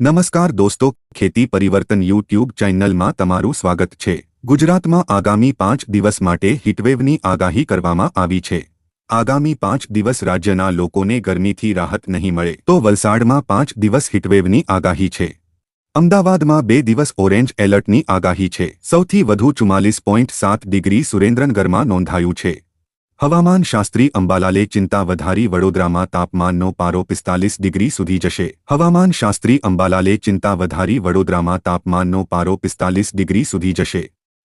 નમસ્કાર દોસ્તો, ખેતી પરિવર્તન યુટ્યુબ ચેનલમાં તમારું સ્વાગત છે. ગુજરાતમાં આગામી પાંચ દિવસ માટે હીટવેવની આગાહી કરવામાં આવી છે. આગામી પાંચ દિવસ રાજ્યના લોકોને ગરમીથી રાહત નહીં મળે તો વલસાડમાં પાંચ દિવસ હીટવેવની આગાહી છે. અમદાવાદમાં બે દિવસ ઓરેન્જ એલર્ટની આગાહી છે. સૌથી વધુ ચુમ્માલીસ પોઈન્ટ સાત ડિગ્રી સુરેન્દ્રનગરમાં નોંધાયું છે. હવામાન શાસ્ત્રી અંબાલાલે ચિંતા વધારી વડોદરામાં તાપમાનનો પારો પિસ્તાલીસ ડિગ્રી સુધી જશે. હવામાન શાસ્ત્રી અંબાલાલે ચિંતા વધારી વડોદરામાં તાપમાનનો પારો પિસ્તાલીસ ડિગ્રી સુધી જશે.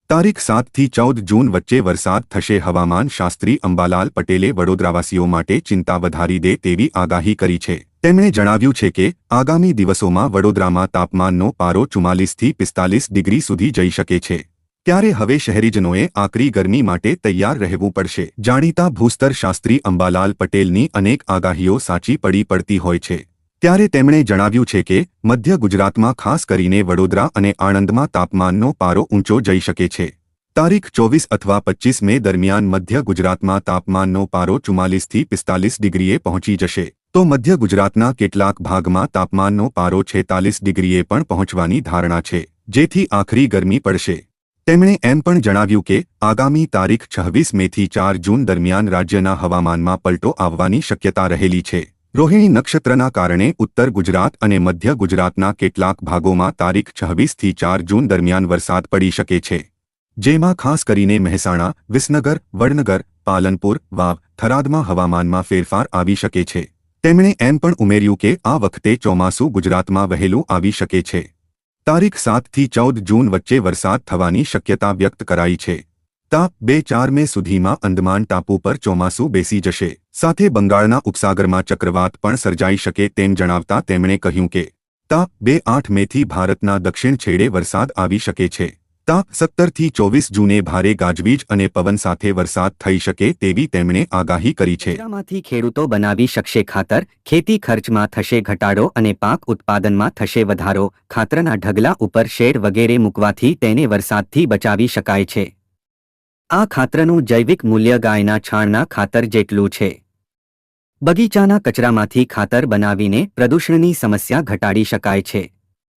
તારીખ સાતથી ચૌદ જૂન વચ્ચે વરસાદ થશે. હવામાન શાસ્ત્રી અંબાલાલ પટેલે વડોદરાવાસીઓ માટે ચિંતા વધારી દે તેવી આગાહી કરી છે. તેમણે જણાવ્યું છે કે, આગામી દિવસોમાં વડોદરામાં તાપમાનનો પારો ચુમ્માલીસથી પિસ્તાલીસ ડિગ્રી સુધી જઈ શકે છે. ત્યારે હવે શહેરીજનોએ આકરી ગરમી માટે તૈયાર રહેવું પડશે. જાણીતા ભૂસ્તર શાસ્ત્રી અંબાલાલ પટેલની અનેક આગાહીઓ સાચી પડી પડતી હોય છે. ત્યારે તેમણે જણાવ્યું છે કે, મધ્ય ગુજરાતમાં ખાસ કરીને વડોદરા અને આણંદમાં તાપમાનનો પારો ઊંચો જઈ શકે છે. તારીખ ચોવીસ અથવા પચ્ચીસ મે દરમિયાન મધ્ય ગુજરાતમાં તાપમાનનો પારો ચુમ્માલીસથી પિસ્તાલીસ ડિગ્રીએ પહોંચી જશે. તો મધ્ય ગુજરાતના કેટલાક ભાગમાં તાપમાનનો પારો છેતાલીસ ડિગ્રીએ પણ પહોંચવાની ધારણા છે. જેથી આખરી ગરમી પડશે. તેમણે એમ પણ જણાવ્યું કે, આગામી તારીખ છવ્વીસ મેથી ચાર જૂન દરમિયાન રાજ્યના હવામાનમાં પલટો આવવાની શક્યતા રહેલી છે. રોહિણી નક્ષત્રના કારણે ઉત્તર ગુજરાત અને મધ્ય ગુજરાતના કેટલાક ભાગોમાં તારીખ છવ્વીસથી ચાર જૂન દરમિયાન વરસાદ પડી શકે છે. જેમાં ખાસ કરીને મહેસાણા, વિસનગર, વડનગર, પાલનપુર, વાવ, થરાદમાં હવામાનમાં ફેરફાર આવી શકે છે. તેમણે એમ પણ ઉમેર્યું કે, આ વખતે ચોમાસું ગુજરાતમાં વહેલું આવી શકે છે. તારીખ સાતથી ચૌદ જૂન વચ્ચે વરસાદ થવાની શક્યતા વ્યક્ત કરાઈ છે. તાપ બે ચાર મે સુધીમાં અંદમાન ટાપુ પર ચોમાસું બેસી જશે. સાથે બંગાળના ઉપસાગરમાં ચક્રવાત પણ સર્જાઈ શકે તેમ જણાવતા તેમણે કહ્યું કે, તાપ બે આઠ મેથી ભારતના દક્ષિણ છેડે વરસાદ આવી શકે છે. તા સત્તરથી ચોવીસ જૂને ભારે ગાજવીજ અને પવન સાથે વરસાદ થઈ શકે તેવી તેમણે આગાહી કરી છે. માંથી ખેડૂતો બનાવી શકશે ખાતર, ખેતી ખર્ચમાં થશે ઘટાડો અને પાક ઉત્પાદનમાં થશે વધારો. ખાતરના ઢગલા ઉપર શેડ વગેરે મૂકવાથી તેને વરસાદથી બચાવી શકાય છે. આ ખાતરનું જૈવિક મૂલ્ય ગાયના છાણના ખાતર જેટલું છે. બગીચાના કચરામાંથી ખાતર બનાવીને પ્રદૂષણની સમસ્યા ઘટાડી શકાય છે.